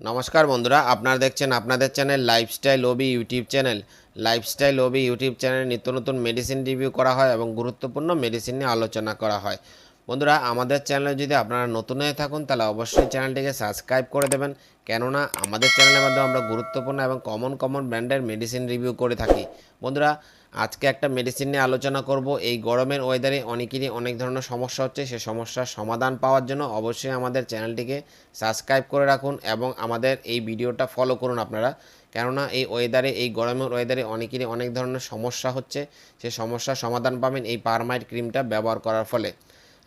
নমস্কার বন্ধুরা, আপনারা দেখছেন আপনাদের channel lifestyle OB YouTube channel lifestyle OB YouTube চ্যানেলে নিত্য নতুন মেডিসিন রিভিউ করা হয় এবং গুরুত্বপূর্ণ মেডিসিন নিয়ে আলোচনা করা হয়। বন্ধুরা, আমাদের চ্যানেলে যদি আপনারা নতুন হয়ে থাকুন, তাহলে অবশ্যই চ্যানেলটিকে সাবস্ক্রাইব করে দেবেন। কেননা, আমাদের চ্যানেলের মাধ্যমে আমরা গুরুত্বপূর্ণ এবং কমন কমন ব্র্যান্ডের মেডিসিন রিভিউ করে থাকি। বন্ধুরা, আজকে একটা মেডিসিন নিয়ে আলোচনা করব। এই গরমের ওয়েদারে অনেকেরই অনেক ধরনের সমস্যা হচ্ছে। সে সমস্যার সমাধান পাওয়ার জন্য অবশ্যই আমাদের চ্যানেলটিকে সাবস্ক্রাইব করে রাখুন এবং আমাদের এই ভিডিওটা ফলো করুন আপনারা। কেননা, এই ওয়েদারে এই গরমের ওয়েদারে অনেকেরই অনেক ধরনের সমস্যা হচ্ছে। সে সমস্যার সমাধান পাবেন এই পারমাইট ক্রিমটা ব্যবহার করার ফলে।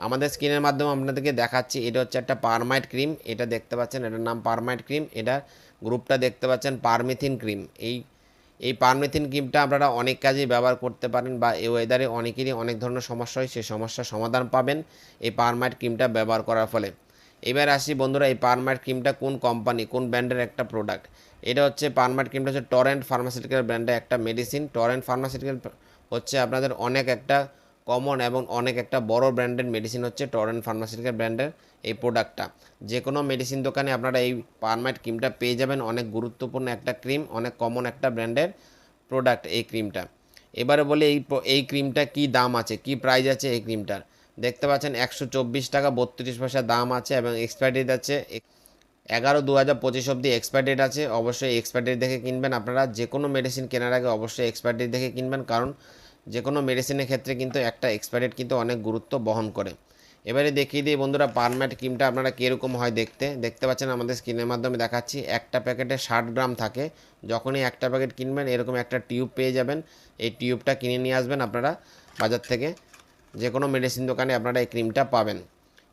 আমাদের স্ক্রিনের মাধ্যমে আপনাদেরকে দেখাচ্ছি, এটা হচ্ছে একটা পারমাইট ক্রিম এটা দেখতে পাচ্ছেন, এটার নাম পারমাইট ক্রিম এটার গ্রুপটা দেখতে পাচ্ছেন পারমিথিন ক্রিম এই এই পারমেথিন ক্রিমটা আপনারা অনেক কাজেই ব্যবহার করতে পারেন বা এই ওয়েদারে অনেকেরই অনেক ধরনের সমস্যা হয়, সেই সমস্যার সমাধান পাবেন এই পারমাইট ক্রিমটা ব্যবহার করার ফলে। এবার আসি বন্ধুরা, এই পারমাইট ক্রিমটা কোন কোম্পানি কোন ব্র্যান্ডের একটা প্রোডাক্ট এটা হচ্ছে পারমাইট ক্রিমটা হচ্ছে টরেন্ট ফার্মাসিউটিক্যাল ব্র্যান্ডের একটা মেডিসিন টরেন্ট ফার্মাসিউটিক্যাল হচ্ছে আপনাদের অনেক একটা কমন এবং অনেক একটা বড় ব্র্যান্ডের মেডিসিন হচ্ছে টরেন্ট ফার্মাসিউটিক্যাল ব্র্যান্ডের এই প্রোডাক্টটা যে কোনো মেডিসিন দোকানে আপনারা এই পারমাইট ক্রিমটা পেয়ে যাবেন। অনেক গুরুত্বপূর্ণ একটা ক্রিম অনেক কমন একটা ব্র্যান্ডের প্রোডাক্ট এই ক্রিমটা এবারে বলি এই এই ক্রিমটা কি দাম আছে? কি প্রাইস আছে এই ক্রিমটার দেখতে পাচ্ছেন একশো চব্বিশ টাকা বত্রিশ পয়সা দাম আছে এবং এক্সপায়ার ডেট আছে এগারো দু হাজার পঁচিশ অব্দি এক্সপায়ার ডেট আছে। অবশ্যই এক্সপায়ার ডেট দেখে কিনবেন। আপনারা যে কোনো মেডিসিন কেনার আগে অবশ্যই এক্সপায়ার ডেট দেখে কিনবেন। কারণ যে কোনো মেডিসিনের ক্ষেত্রে কিন্তু একটা এক্সপায়ারেট কিন্তু অনেক গুরুত্ব বহন করে। এবারে দেখিয়ে দিই বন্ধুরা পারম্যাট ক্রিমটা আপনারা কীরকম হয় দেখতে। দেখতে পাচ্ছেন আমাদের স্ক্রিনের মাধ্যমে দেখাচ্ছি, একটা প্যাকেটে ষাট গ্রাম থাকে। যখনই একটা প্যাকেট কিনবেন, এরকম একটা টিউব পেয়ে যাবেন। এই টিউবটা কিনে নিয়ে আসবেন আপনারা বাজার থেকে। যে কোনো মেডিসিন দোকানে আপনারা এই ক্রিমটা পাবেন।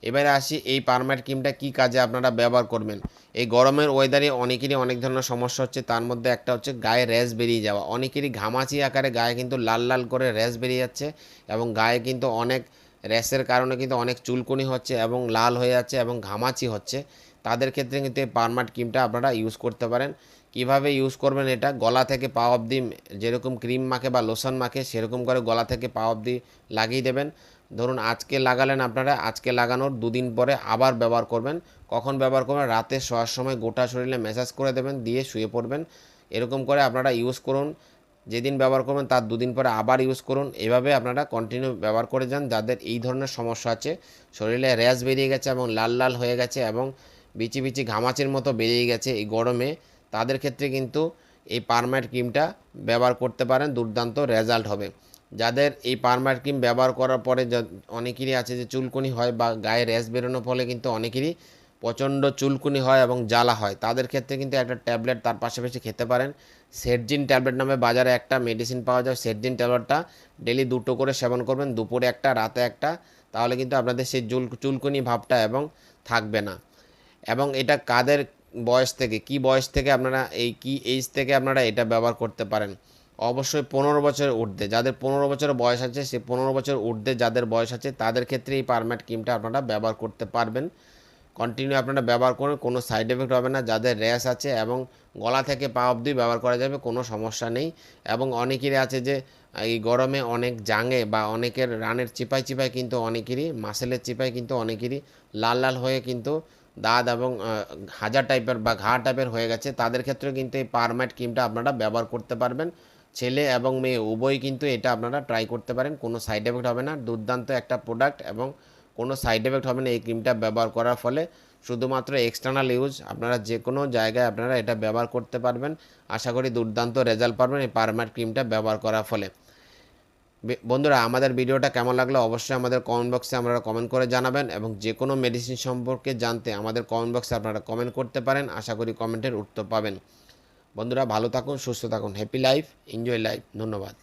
এবারে আসি, এই পারমাইট ক্রিমটা কি কাজে আপনারা ব্যবহার করবেন? এই গরমের ওয়েদারে অনেকেরই অনেক ধরনের সমস্যা হচ্ছে, তার মধ্যে একটা হচ্ছে গায়ে র্যাশ বেরিয়ে যাওয়া। অনেকেরই ঘামাচি আকারে গায়ে কিন্তু লাল লাল করে র্যাশ বেরিয়ে যাচ্ছে এবং গায়ে কিন্তু অনেক র্যাশের কারণে কিন্তু অনেক চুলকুনি হচ্ছে এবং লাল হয়ে যাচ্ছে এবং ঘামাচি হচ্ছে। তাদের ক্ষেত্রে কিন্তু এই পারমাট ক্রিমটা আপনারা ইউজ করতে পারেন। কীভাবে ইউজ করবেন এটা? গলা থেকে পা অবধি যেরকম ক্রিম মাখে বা লোশন মাখে, সেরকম করে গলা থেকে পা অবধি লাগিয়ে দেবেন। ধরুন আজকে লাগালেন আপনারা, আজকে লাগানোর দুদিন পরে আবার ব্যবহার করবেন। কখন ব্যবহার করবেন? রাতে শোয়ার সময় গোটা শরীরে ম্যাসাজ করে দেবেন, দিয়ে শুয়ে পড়বেন। এরকম করে আপনারা ইউজ করুন। যেদিন ব্যবহার করবেন তার দুদিন পরে আবার ইউজ করুন। এভাবে আপনারা কন্টিনিউ ব্যবহার করে যান। যাদের এই ধরনের সমস্যা আছে, শরীরে র্যাশ বেরিয়ে গেছে এবং লাল লাল হয়ে গেছে এবং বিচি বিচি ঘামাচির মতো বেরিয়ে গেছে এই গরমে, তাদের ক্ষেত্রে কিন্তু এই পারমাইট ক্রিমটা ব্যবহার করতে পারেন। দুর্দান্ত রেজাল্ট হবে। যাদের এই পারমার ক্রিম ব্যবহার করার পরে অনেকেরই আছে যে চুলকুনি হয় বা গায়ে র্যাশ বেরোনোর ফলে কিন্তু অনেকেরই প্রচণ্ড চুলকুনি হয় এবং জ্বালা হয়। তাদের ক্ষেত্রে কিন্তু একটা ট্যাবলেট তার পাশাপাশি খেতে পারেন। সেটজিন ট্যাবলেট নামে বাজারে একটা মেডিসিন পাওয়া যায়। সেটজিন ট্যাবলেটটা ডেলি দুটো করে সেবন করবেন, দুপুরে একটা, রাতে একটা, তাহলে কিন্তু আপনাদের সেই চুল চুলকুনি ভাবটা এবং থাকবে না। এবং এটা কাদের বয়স থেকে, কি বয়স থেকে আপনারা এই, কি এইজ থেকে আপনারা এটা ব্যবহার করতে পারেন? অবশ্যই পনেরো বছর ঊর্ধ্বে। যাদের পনেরো বছর বয়স আছে, সে পনেরো বছর ঊর্ধ্বে যাদের বয়স আছে, তাদের ক্ষেত্রে এই পারম্যাট ক্রিমটা আপনারা ব্যবহার করতে পারবেন। কন্টিনিউ আপনারা ব্যবহার করুন, কোনো সাইড এফেক্ট হবে না। যাদের র্যাশ আছে এবং গলা থেকে পা অবধি ব্যবহার করা যাবে, কোনো সমস্যা নেই। এবং অনেকেরই আছে যে, এই গরমে অনেক জাঙে বা অনেকের রানের চিপাই চিপাই কিন্তু অনেকেরই মাসেলের চিপাই কিন্তু অনেকেরই লাল লাল হয়ে কিন্তু দাঁত এবং হাজার টাইপের বা ঘা টাইপের হয়ে গেছে। তাদের ক্ষেত্রে কিন্তু এই পারমাইট ক্রিমটা আপনারা ব্যবহার করতে পারবেন। ছেলে এবং মেয়ে, উভয়ই কিন্তু এটা আপনারা ট্রাই করতে পারেন। কোনো সাইড এফেক্ট হবে না। দুর্দান্ত একটা প্রোডাক্ট এবং কোনো সাইড এফেক্ট হবে না এই ক্রিমটা ব্যবহার করার ফলে। শুধুমাত্র এক্সটার্নাল ইউজ আপনারা যে কোনো জায়গায় আপনারা এটা ব্যবহার করতে পারবেন। আশা করি দুর্দান্ত রেজাল্ট পাবেন এই পারমার ক্রিমটা ব্যবহার করার ফলে। বন্ধুরা, আমাদের ভিডিওটা কেমন লাগল অবশ্যই আমাদের কমেন্ট বক্সে আপনারা কমেন্ট করে জানাবেন এবং যে কোনো মেডিসিন সম্পর্কে জানতে আমাদের কমেন্ট বক্সে আপনারা কমেন্ট করতে পারেন। আশা করি কমেন্টের উত্তর পাবেন। বন্ধুরা ভালো থাকুন সুস্থ থাকুন হ্যাপি লাইফ এনজয় লাইফ ধন্যবাদ।